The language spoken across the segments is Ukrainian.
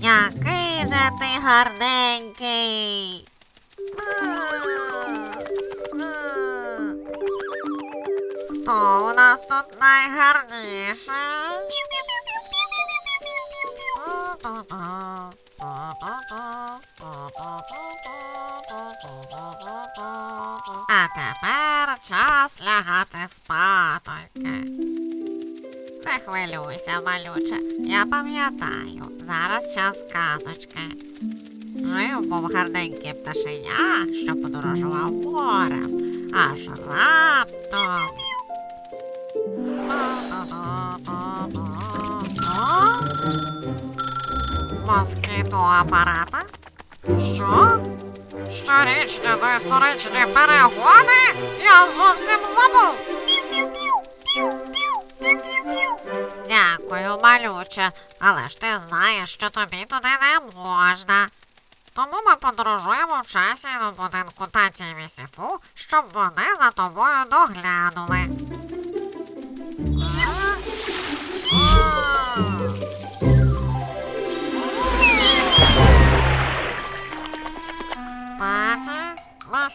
Який же ти гарненький. Хто у нас тут найгарніший? А тепер час лягати спатоньки. Не хвилюйся, малюче. Я пам'ятаю, зараз час казочки. Жив був гарненький пташеня, що подорожував морем, аж раптом. Москіту апарата? Що? Щорічні доісторичні перегони? Я зовсім забув. Дякую, малюче, але ж ти знаєш, що тобі туди не можна. Тому ми подорожуємо в часі до будинку таті і місіфу, щоб вони за тобою доглянули.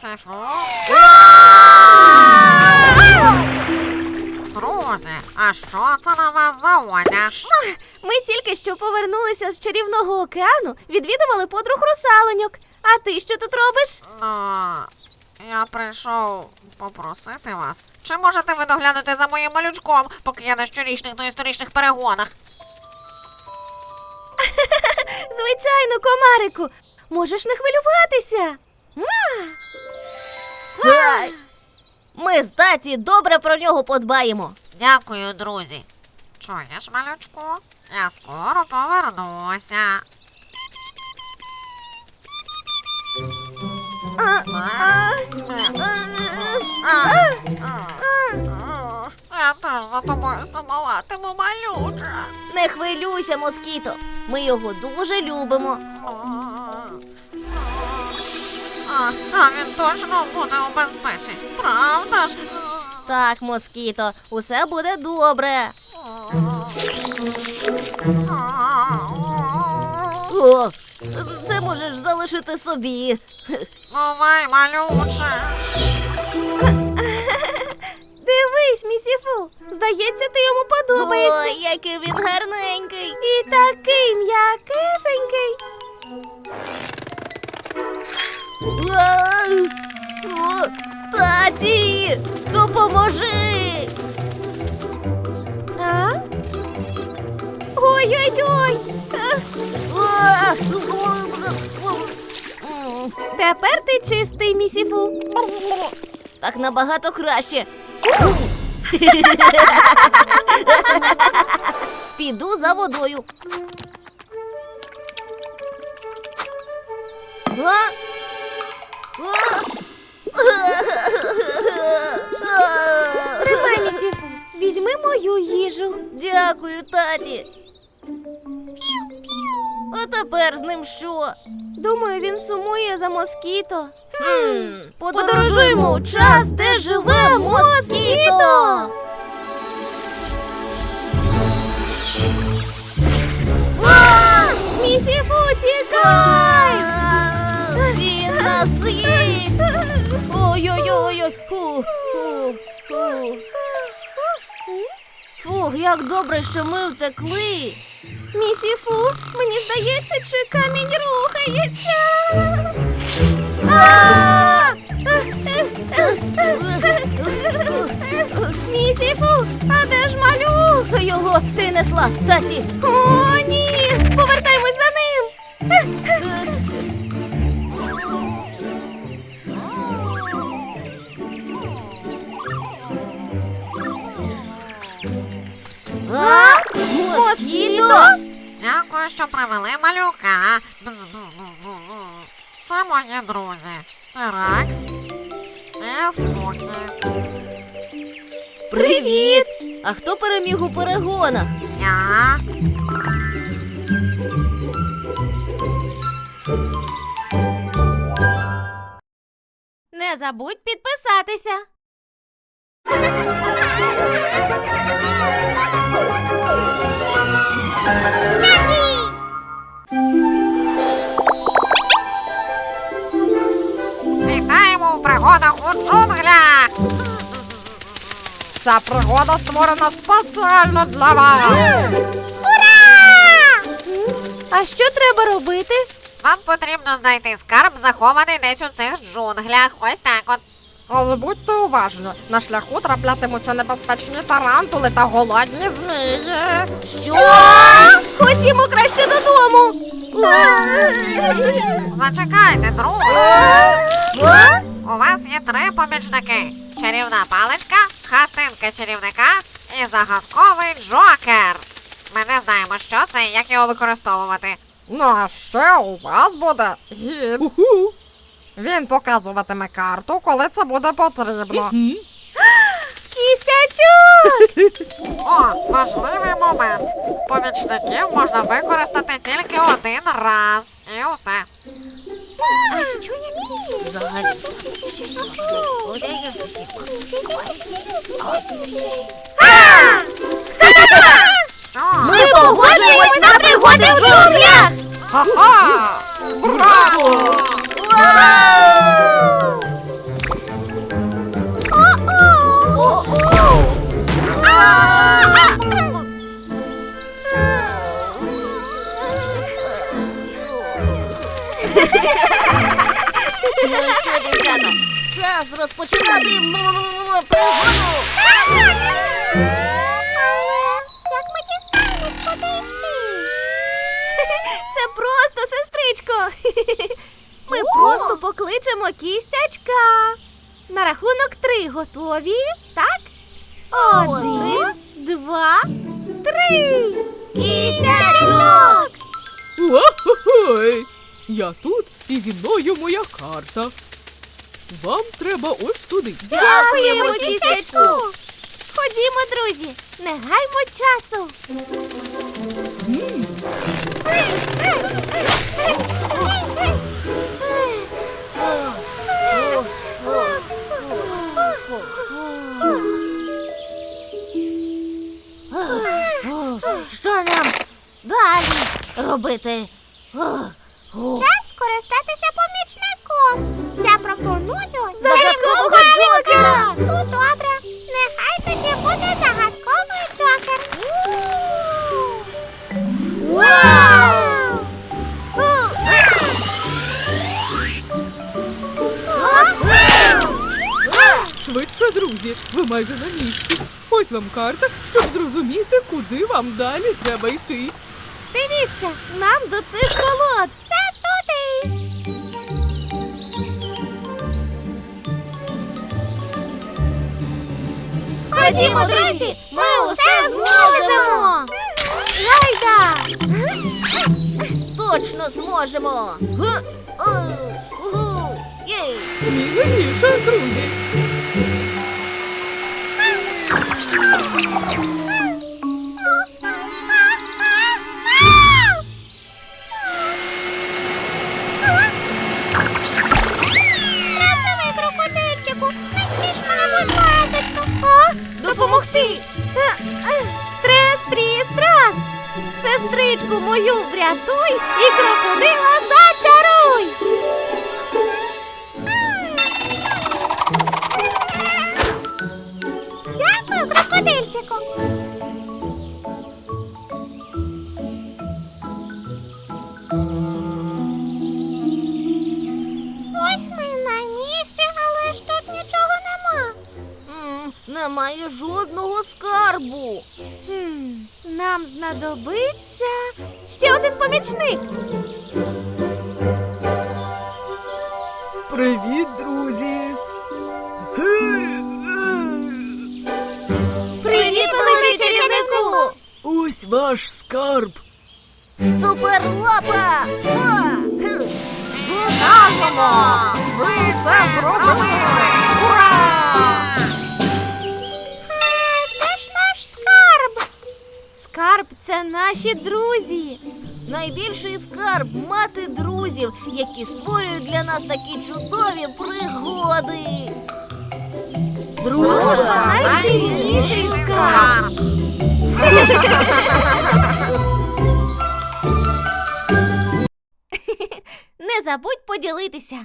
Місіфу. Друзі, а що це на вас за одяг? Ми тільки що повернулися з чарівного океану, відвідували подруг русалоньок. А ти що тут робиш? Ну, я прийшов попросити вас. Чи можете ви доглянути за моїм малючком, поки я на щорічних та історичних перегонах? Звичайно, комарику. Можеш не хвилюватися. Ми з таті добре про нього подбаємо. Дякую, друзі. Чуєш, малючку? Я скоро повернуся. Я теж за тобою сумуватиму, малюча. Не хвилюйся, москіто. Ми його дуже любимо. А, а він точно буде у безпеці, правда ж? Так, москіто, усе буде добре. О, це можеш залишити собі. Бувай, малюче. Дивись, місіфу. Здається, ти йому подобаєшся. Ой, який він гарненький. І такий м'якесенький. Таті, допоможи. Ой-ой-ой. Тепер ти чистий, місіфу. Так набагато краще. Піду за водою. А? Тримай, місіфу. Візьми мою їжу. Дякую, таті. А тепер з ним що? Думаю, він сумує за москіто. Подорожуємо у час, де живе москіто. Місіфу, тікай! З'їсть! Ой-ой-ой! Фу, фу, фу. Фух, як добре, що ми втекли. Місіфу, мені здається, чи камінь рухається. А! Місіфу, а де ж малюк? Його ти несла, таті. О, ні! Повертаймось за ним. Москіто? Дякую, що привели малюка. Бз, бз, бз, бз, бз. Це мої друзі. Це Ракс і Спокі. Привіт! А хто переміг у перегонах? Я. Не забудь підписатися. Вітаємо у пригодах у джунглях! Ця пригода створена спеціально для вас. Ура! А що треба робити? Вам потрібно знайти скарб, захований десь у цих джунглях. Ось так от. Але будьте уважні, на шляху траплятимуться небезпечні тарантули та голодні змії. Що? Ходімо краще додому. Зачекайте, друг. У вас є три помічники: чарівна паличка, хатинка чарівника і загадковий джокер. Ми не знаємо, що це і як його використовувати. Ну а ще у вас буде гід. Він показуватиме карту, коли це буде потрібно. Кістячок! О, важливий момент. Помічників можна використати тільки один раз. І усе. А що як взагалі? Що? Ми погоджуємось на пригоди в джунглях! Ха-ха! Браво! Ну що, дівчата, час розпочинати пригоду! Як ми дізнаємось, куди? Це просто, сестричко. Ми просто покличемо кістячка. На рахунок три готові, так? Один, два, три. Кістячок! Ой, я тут і зі мною моя карта. Вам треба ось туди. Дякуємо, кістячку! Ходімо, друзі, не гаймо часу. М, далі робити? Час скористатися помічником. Я пропоную загадкового джокера. Ну добре, нехай тоді буде загадковий джокер. Вау! Швидше, друзі, ви майже на місці. Ось вам карта, щоб зрозуміти, куди вам далі треба йти. Дивіться, нам до цих колод. Це туди. Ходімо, друзі, ми усе зможемо. Гайда! Точно зможемо. Сміливіше, друзі. cu mai iubrea tui e crocodila Немає жодного скарбу. Хм, нам знадобиться ще один помічник. Привіт, друзі. Привіт, великий чарівнику! Ось ваш скарб. Суперлапа! Ви це зробили! Це наші друзі. найбільший скарб мати друзів, які створюють для нас такі чудові пригоди. Дружба найцінніший скарб. Не забудь поділитися.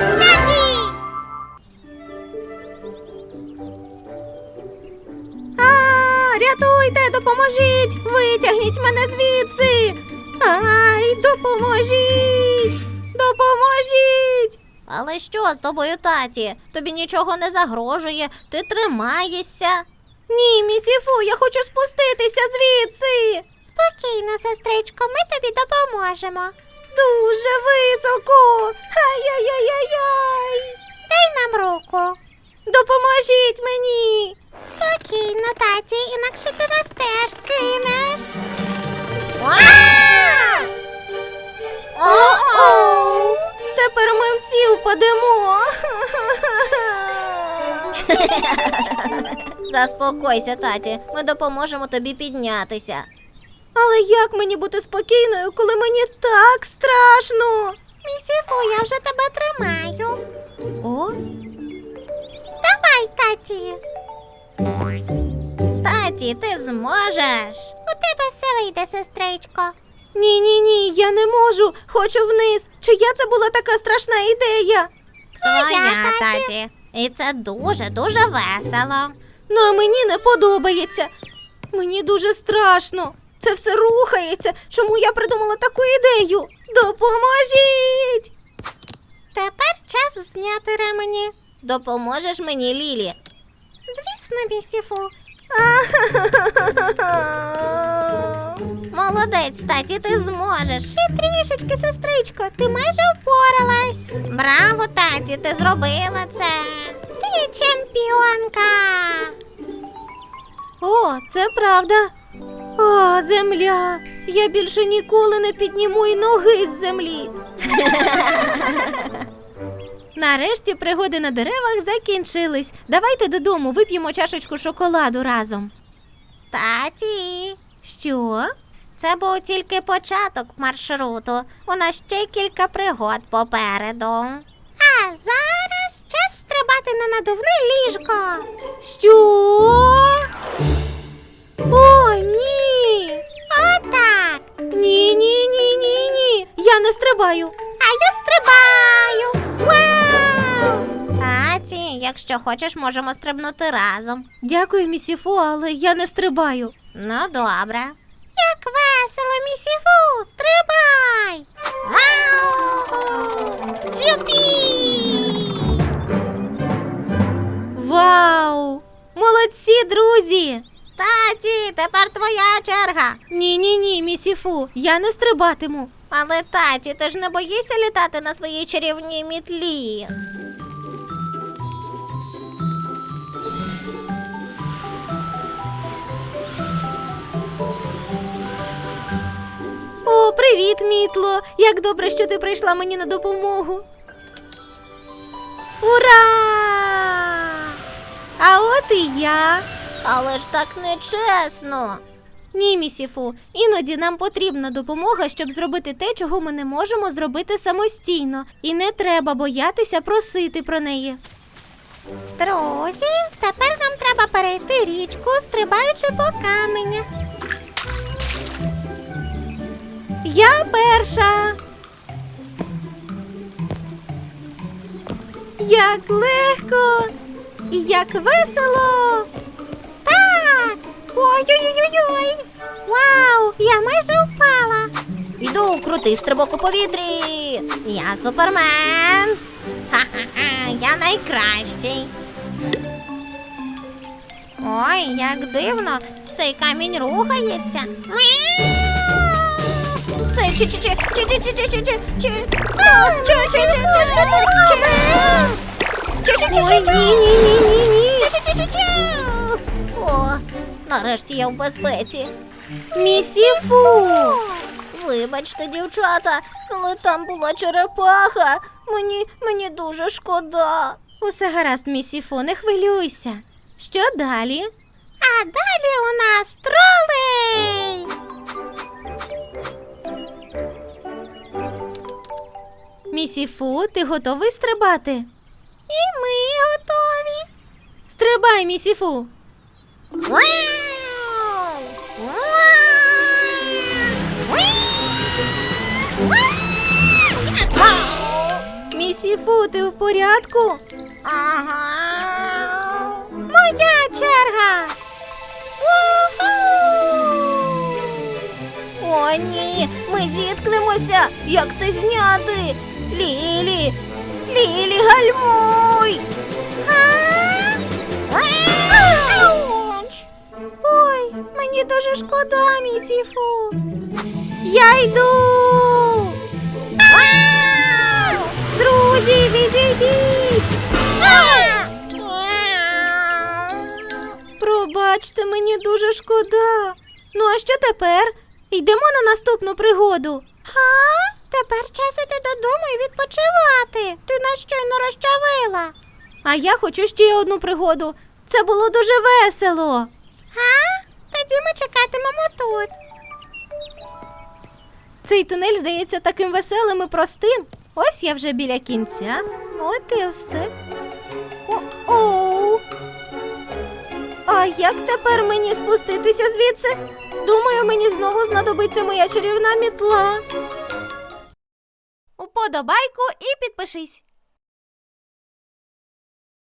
допоможіть! Витягніть мене звідси. Ай, допоможіть! Допоможіть! Але що з тобою, таті? Тобі нічого не загрожує, ти тримаєшся. Ні, місіфу, я хочу спуститися звідси. Спокійно, сестричко, ми тобі допоможемо. Дуже високо. Ай-яй-яй-яй. Дай нам руку. Допоможіть мені. Спокійно, таті, інакше ти нас теж скинеш. О-оу! Тепер ми всі впадемо. Заспокойся, таті. Ми допоможемо тобі піднятися. Але як мені бути спокійною, коли мені так страшно? Місіфу, я вже тебе тримаю. О? Давай, таті. Таті, ти зможеш. У тебе все вийде, сестричко. Ні, ні, ні, я не можу. Хочу вниз. Чия це була така страшна ідея? Твоя, таті. І це дуже, дуже весело. Ну, а мені не подобається. Мені дуже страшно. Це все рухається. Чому я придумала таку ідею? Допоможіть! Тепер час зняти ремені. Допоможеш мені, Лілі? Звісно, місіфу. Молодець, таті, ти зможеш. Ще трішечки, сестричко, ти майже впоралась. Браво, таті, ти зробила це. Ти чемпіонка. О, це правда. О, земля. Я більше ніколи не підніму й ноги з землі. Нарешті пригоди на деревах закінчились. Давайте додому вип'ємо чашечку шоколаду разом. Таті. Що? Це був тільки початок маршруту. У нас ще кілька пригод попереду. А зараз час стрибати на надувне ліжко. Що? О, ні. Отак. Ні, ні, ні, ні, ні. Я не стрибаю. А я стрибаю. Вау! Таті, якщо хочеш, можемо стрибнути разом. Дякую, місіфу, але я не стрибаю. Ну, добре. Як весело, місіфу! Стрибай! Юпі! Вау! Молодці, друзі! Таті, тепер твоя черга. Ні, ні, ні, місіфу, я не стрибатиму. Але таті, ти ж не боїшся літати на своїй чарівній мітлі. Привіт, мітло! Як добре, що ти прийшла мені на допомогу. Ура! А от і я. Але ж так нечесно. Ні, місіфу, іноді нам потрібна допомога, щоб зробити те, чого ми не можемо зробити самостійно, і не треба боятися просити про неї. Друзі, тепер нам треба перейти річку, стрибаючи по каменях. Я перша. Як легко і як весело. Так. Ой-ой-ой-ой. Вау, я майже впала. Йду крутий стрибок у повітрі. Я супермен. Ха-ха-ха, я найкращий. Ой, як дивно, цей камінь рухається. Це чи чи чи чи О, нарешті я в безпеці. Місіфу! Вибачте, дівчата, але там була черепаха. Мені мені дуже шкода. Усе гаразд, місіфу, не хвилюйся. Що далі? А далі у нас тролей. Місіфу, ти готовий стрибати? І ми готові. Стрибай, місіфу. Місіфу, ти в порядку? Ага. Моя черга. О, ні, ми зіткнемося. Як це зняти? Лілі, Лілі, гальмуй. Ой, мені дуже шкода, місіфу. Я йду. Друзі, відійдіть. Пробачте, мені дуже шкода. Ну, а що тепер? Йдемо на наступну пригоду. Га? Тепер час іти додому і відпочивати. Ти нас щойно розчавила. А я хочу ще одну пригоду. Це було дуже весело. Га? Тоді ми чекатимемо тут. Цей тунель здається таким веселим і простим. Ось я вже біля кінця. От і все. О-оу. А як тепер мені спуститися звідси? Думаю, мені знову знадобиться моя чарівна мітла. Уподобайку і підпишись.